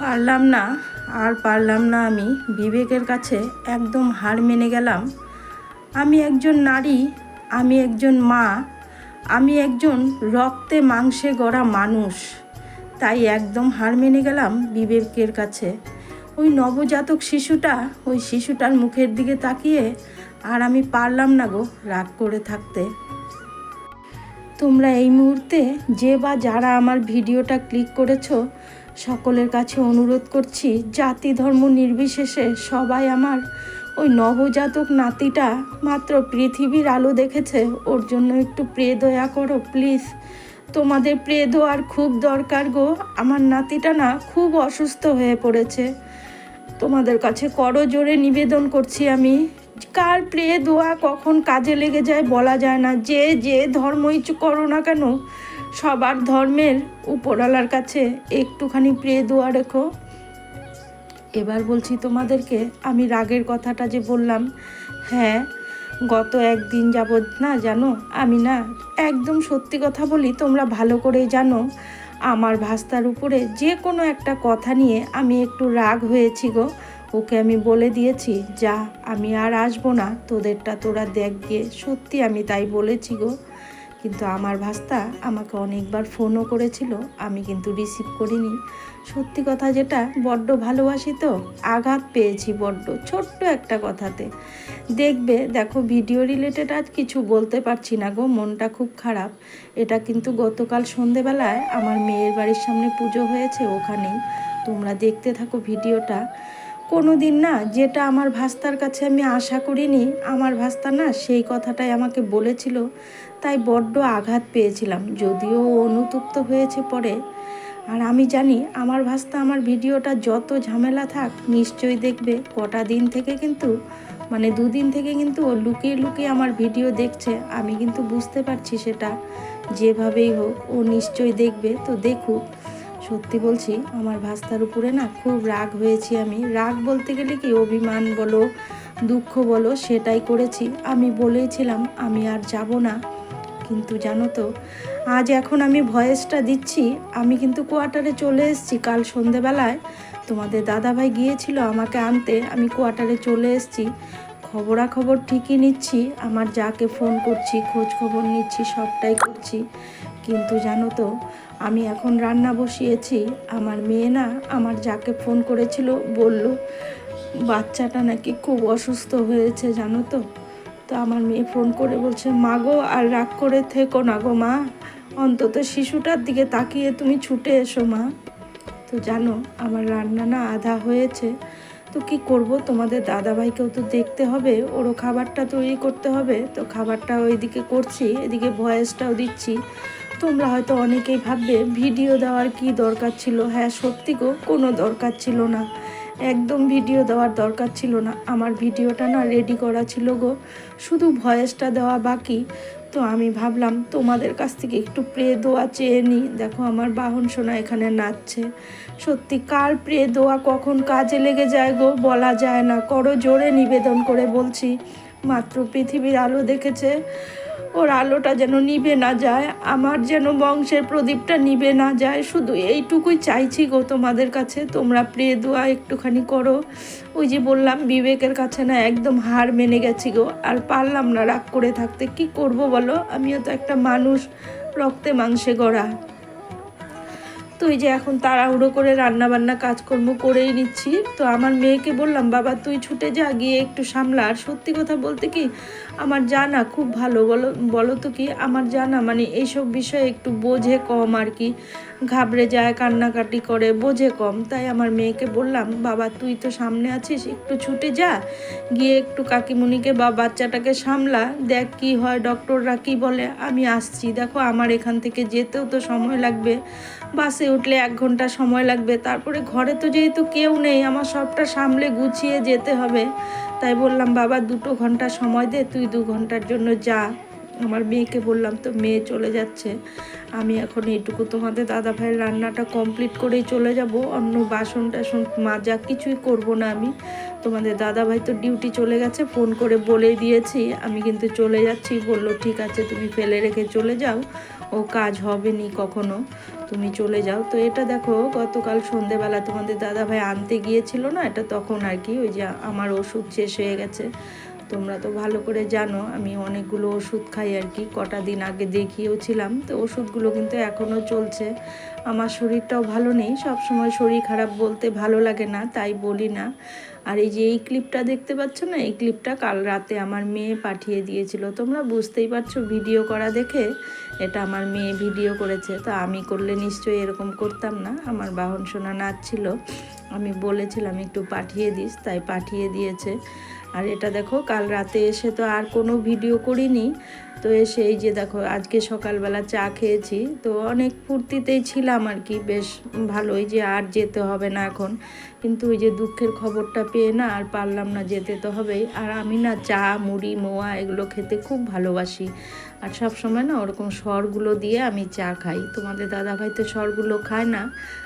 পারলাম না, আর পারলাম না আমি। বিবেকের কাছে একদম হার মেনে গেলাম। আমি একজন নারী, আমি একজন মা, আমি একজন রক্তে মাংসে গড়া মানুষ। তাই একদম হার মেনে গেলাম বিবেকের কাছে। ওই নবজাতক শিশুটা ওই শিশুটার মুখের দিকে তাকিয়ে, আর আমি পারলাম না গো রাগ করে থাকতে। তোমরা এই মুহূর্তে যে বা যারা আমার ভিডিওটা ক্লিক করেছ, সকলের কাছে অনুরোধ করছি, জাতি ধর্ম নির্বিশেষে সবাই আমার ওই নবজাতক নাতিটা মাত্র পৃথিবীর আলো দেখেছে, ওর জন্য একটু প্রে দয়া করো, প্লিজ। তোমাদের প্রে দোয়ার খুব দরকার গো, আমার নাতিটা না খুব অসুস্থ হয়ে পড়েছে। তোমাদের কাছে করো জোরে নিবেদন করছি আমি কার প্রে দোয়া কখন কাজে লেগে যায় বলা যায় না। যে যে ধর্মই করো না কেন, সবার ধর্মের উপরালার কাছে একটুখানি প্রে দোয়া রেখো। এবার বলছি তোমাদেরকে, আমি রাগের কথাটা যে বললাম হ্যাঁ গত একদিন যাবৎ না জানো, আমি না একদম সত্যি কথা বলি, তোমরা ভালো করেই জানো, আমার ভাস্তার উপরে যে কোনো একটা কথা নিয়ে আমি একটু রাগ হয়েছি গো। ওকে আমি বলে দিয়েছি, যা, আমি আর আসব না, তোদেরটা তোরা দেখ গিয়ে। সত্যি আমি তাই বলেছি গো। কিন্তু আমার ভাস্তা আমাকে অনেকবার ফোনও করেছিল, আমি কিন্তু রিসিভ করিনি। সত্যি কথা যেটা, বড্ড ভালোবাসি তো, আঘাত পেয়েছি বড্ড, ছোট্ট একটা কথাতে। দেখবে, দেখো, ভিডিও রিলেটেড আজ কিছু বলতে পারছি না গো, মনটা খুব খারাপ। এটা কিন্তু গতকাল সন্ধেবেলায় আমার মেয়ের বাড়ির সামনে পুজো হয়েছে ওখানেই। তোমরা দেখতে থাকো ভিডিওটা। কোনো দিন না যেটা আমার ভাস্তার কাছে আমি আশা করিনি, আমার ভাস্তা না সেই কথাটাই আমাকে বলেছিল। তাই বড্ড আঘাত পেয়েছিলাম, যদিও অনুতপ্ত হয়েছে পরে। আর আমি জানি আমার ভাস্তা আমার ভিডিওটা যত ঝামেলা থাক, নিশ্চয়ই দেখবে। কটা দিন থেকে কিন্তু মানে দুদিন থেকে কিন্তু ও লুকিয়ে লুকিয়ে আমার ভিডিও দেখছে। আমি কিন্তু বুঝতে পারছি সেটা, যেভাবেই হোক, ও নিশ্চয়ই দেখবে। তো দেখুক সত্যি বলছি, আমার ভাস্তার উপরে না খুব রাগ হয়েছি আমি। রাগ বলতে গেলে কি অভিমান বলো, দুঃখ বলো, সেটাই করেছি। আমি বলেছিলাম, আমি আর যাব না। কিন্তু জানো তো, আজ এখন আমি ভয়েসটা দিচ্ছি, আমি কিন্তু কোয়ার্টারে চলে এসেছি কাল সন্ধেবেলায়। তোমাদের দাদাভাই গিয়েছিল আমাকে আনতে, আমি কোয়ার্টারে চলে এসেছি। খবরাখবর ঠিকই নিচ্ছি, আমার যাকে ফোন করছি খোঁজ খবর নিচ্ছি, সবটাই করছি। কিন্তু জানো তো, আমি এখন রান্না বসিয়েছি। আমার মেয়ে না আমার যাকে ফোন করেছিল বলল, বাচ্চাটা নাকি খুব অসুস্থ হয়েছে জানো তো। তো আমার মেয়ে ফোন করে বলছে, মা গো, আর রাগ করে থেকো না গো মা। অন্তত শিশুটার দিকে তাকিয়ে তুমি ছুটে এসো মা। তো জানো, আমার রান্না না আধা হয়েছে। তো কি করব, তোমাদের দাদাভাইকেও তো দেখতে হবে, ওরও খাবারটা তৈরি করতে হবে। তো খাবারটা ওইদিকে করছি, এদিকে ভয়েসটাও দিচ্ছি। তোমরা হয়তো অনেকেই ভাববে, ভিডিও দেওয়ার কি দরকার ছিল? হ্যাঁ সত্যি গো, কোনো দরকার ছিল না। একদম ভিডিও দেওয়ার দরকার ছিল না। আমার ভিডিওটা না রেডি করা ছিল গো। শুধু ভয়েসটা দেওয়া বাকি। তো আমি ভাবলাম, তোমাদের কাছ থেকে একটু প্রে দোয়া চেয়ে নিই। দেখো, আমার বাহন সোনা এখানে নাচছে। সত্যি, কার প্রে দোয়া কখন কাজে লেগে যায় গো, বলা যায় না। করো জোরে নিবেদন করে বলছি। মাত্র পৃথিবীর আলো দেখেছে। ওর আলোটা যেন নিবে না যায়, আমার যেন বংশের প্রদীপটা নিবে না যায়। শুধু এইটুকুই চাইছি গো তোমাদের কাছে। তোমরা প্রে দোয়া একটুখানি করো। ওই যে বললাম, বিবেকের কাছে না একদম হার মেনে গেছি গো। আর পারলাম না রাগ করে থাকতে। কি করব বলো? আমিও তো একটা মানুষ, রক্তে মাংসে গড়া। তো এই যে এখন তাড়াহুড়ো করে রান্না বান্না কাজকর্ম করেই নিচ্ছি। তো আমার মেয়েকে বললাম, বাবা, তুই ছুটে যা, গিয়ে একটু সামলা। আর সত্যি কথা বলতে কি, আমার জানা খুব ভালো, বলো বলো তো কি, আমার জানা মানে এইসব বিষয়ে একটু বোঝে কম আর কি। ঘাবড়ে যায়, কান্নাকাটি করে, বোঝে কম। তাই আমার মেয়েকে বললাম, বাবা, তুই তো সামনে আছিস, একটু ছুটে যা, গিয়ে একটু কাকিমুনিকে বা বাচ্চাটাকে সামলা, দেখ কি হয়, ডক্টররা কি বলে, আমি আসছি। দেখো, আমার এখান থেকে যেতেও তো সময় লাগবে। বাসে উঠলে এক ঘণ্টা সময় লাগবে। তারপরে ঘরে তো যেহেতু কেউ নেই, আমার সবটা সামলে গুছিয়ে যেতে হবে। তাই বললাম, বাবা, দুটো ঘণ্টা সময় দে, তুই দু ঘণ্টার জন্য যা। আমার মেয়েকে বললাম, তো মেয়ে চলে যাচ্ছে। আমি এখন এইটুকু তোমাদের দাদা ভাইয়ের রান্নাটা কমপ্লিট করেই চলে যাব। অন্য বাসন টাসন মাজা কিছুই করব না আমি। তোমাদের দাদা ভাই তো ডিউটি চলে গেছে ফোন করে বলেই দিয়েছি। আমি কিন্তু চলে যাচ্ছি। বলল, ঠিক আছে, তুমি ফেলে রেখে চলে যাও। ও কাজ হবে নি কখনো। তুমি চলে যাও। তো এটা দেখো, গতকাল সন্ধেবেলা তোমাদের দাদা ভাই আনতে গিয়েছিল না? এটা তখন আর কি, ওই যে আমার ওষুধ শেষ হয়ে গেছে। তোমরা তো ভালো করে জানো, আমি অনেকগুলো ওষুধ খাই আর কি, কটা দিন আগে দেখিয়েও ছিলাম তো ওষুধগুলো কিন্তু এখনও চলছে। আমার শরীরটাও ভালো নেই সব সময় শরীর খারাপ বলতে ভালো লাগে না, তাই বলি না। আর এই যে এই ক্লিপটা দেখতে পাচ্ছ না, এই ক্লিপটা কাল রাতে আমার মেয়ে পাঠিয়ে দিয়েছিল, তোমরা বুঝতেই পারছ ভিডিও করা দেখে এটা আমার মেয়ে ভিডিও করেছে, তো আমি করলে নিশ্চয়ই এরকম করতাম না, আমার বাহন সোনা নাচছিল, আমি বলেছিলাম একটু পাঠিয়ে দিস, তাই পাঠিয়ে দিয়েছে। আর এটা দেখো, কাল রাতে এসে তো আর কোনো ভিডিও করিনি। তো এসে এই যে দেখো, আজকে সকালবেলা চা খেয়েছি। তো অনেক ফুর্তিতেই ছিলাম আর কি, বেশ ভালোই যে আর যেতে হবে না এখন। কিন্তু ওই যে দুঃখের খবরটা পেয়ে না আর পারলাম না যেতে তো হবেই। আর আমি না চা, মুড়ি, মোয়া এগুলো খেতে খুব ভালোবাসি। আর সব সময় না ওরকম স্বরগুলো দিয়ে আমি চা খাই। তোমাদের দাদাভাই তো স্বরগুলো খায় না।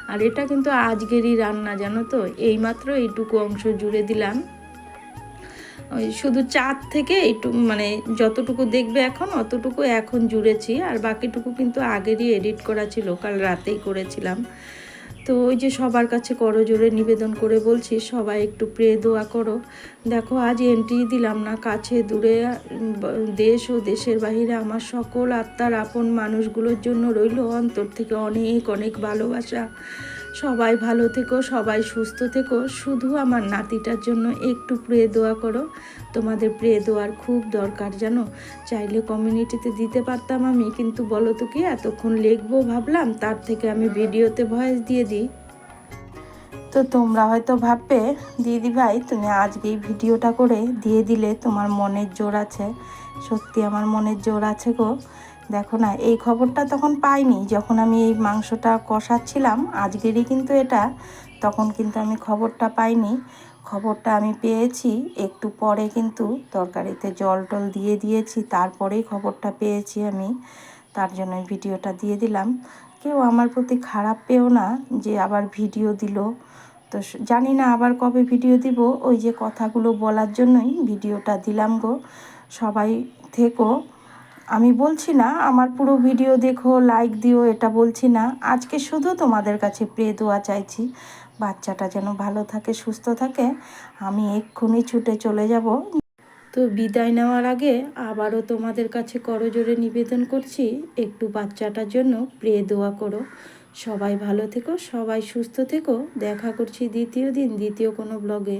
আর এটা কিন্তু আজকেরই রান্না, জানো তো? এইমাত্র এইটুকু অংশ জুড়ে দিলাম। ওই শুধু চাঁদ থেকে একটু মানে যতটুকু দেখবে এখন, অতটুকু এখন জুড়েছি। আর বাকিটুকু কিন্তু আগেরই এডিট করা ছিল, কাল রাতেই করেছিলাম। তো ওই যে সবার কাছে করো, জোরে নিবেদন করে বলছি, সবাই একটু প্রে দোয়া করো। দেখো, আজ এন্ট্রি দিলাম না, কাছে, দূরে দেশ ও দেশের বাহিরে আমার সকল আত্মার আপন মানুষগুলোর জন্য রইল অন্তর থেকে অনেক অনেক ভালোবাসা। সবাই ভালো থেকো, সবাই সুস্থ থেকো। শুধু আমার নাতিটার জন্য একটু প্রে দোয়া করো। তোমাদের প্রে দোয়ার খুব দরকার জানো। চাইলে কমিউনিটিতে দিতে পারতাম আমি, কিন্তু বলো তো কি, এতক্ষণ লিখব ভাবলাম, তার থেকে আমি ভিডিওতে ভয়েস দিয়ে দিই। তো তোমরা হয়তো ভাববে, দিদি ভাই, তুমি আজকেই ভিডিওটা করে দিয়ে দিলে তোমার মনের জোর আছে। সত্যি আমার মনের জোর আছে গো। দেখো না, এই খবরটা তখন পাইনি। যখন আমি এই মাংসটা কষাচ্ছিলাম, আজকেরই কিন্তু এটা, তখন কিন্তু আমি খবরটা পাইনি। খবরটা আমি পেয়েছি, একটু পরে কিন্তু তরকারিতে জল টল দিয়ে দিয়েছি, তারপরেই খবরটা পেয়েছি আমি। তার জন্য ভিডিওটা দিয়ে দিলাম। কেউ আমার প্রতি খারাপ পেও না যে আবার ভিডিও দিল। তো জানি না আবার কবে ভিডিও দিব, ওই যে কথাগুলো বলার জন্যই ভিডিওটা দিলাম গো। সবাই থেকো। আমি বলছি না, আমার পুরো ভিডিও দেখো লাইক দিও, এটা বলছি না। আজকে শুধু তোমাদের কাছে প্রে দোয়া চাইছি, বাচ্চাটা যেন ভালো থাকে, সুস্থ থাকে। আমি এক্ষুনি ছুটে চলে যাব। তো বিদায় নেওয়ার আগে আবারও তোমাদের কাছে করজোরে নিবেদন করছি, একটু বাচ্চাটার জন্য প্রে দোয়া করো। সবাই ভালো থেকো, সবাই সুস্থ থেকো। দেখা করছি দ্বিতীয় দিন, দ্বিতীয় কোনো ব্লগে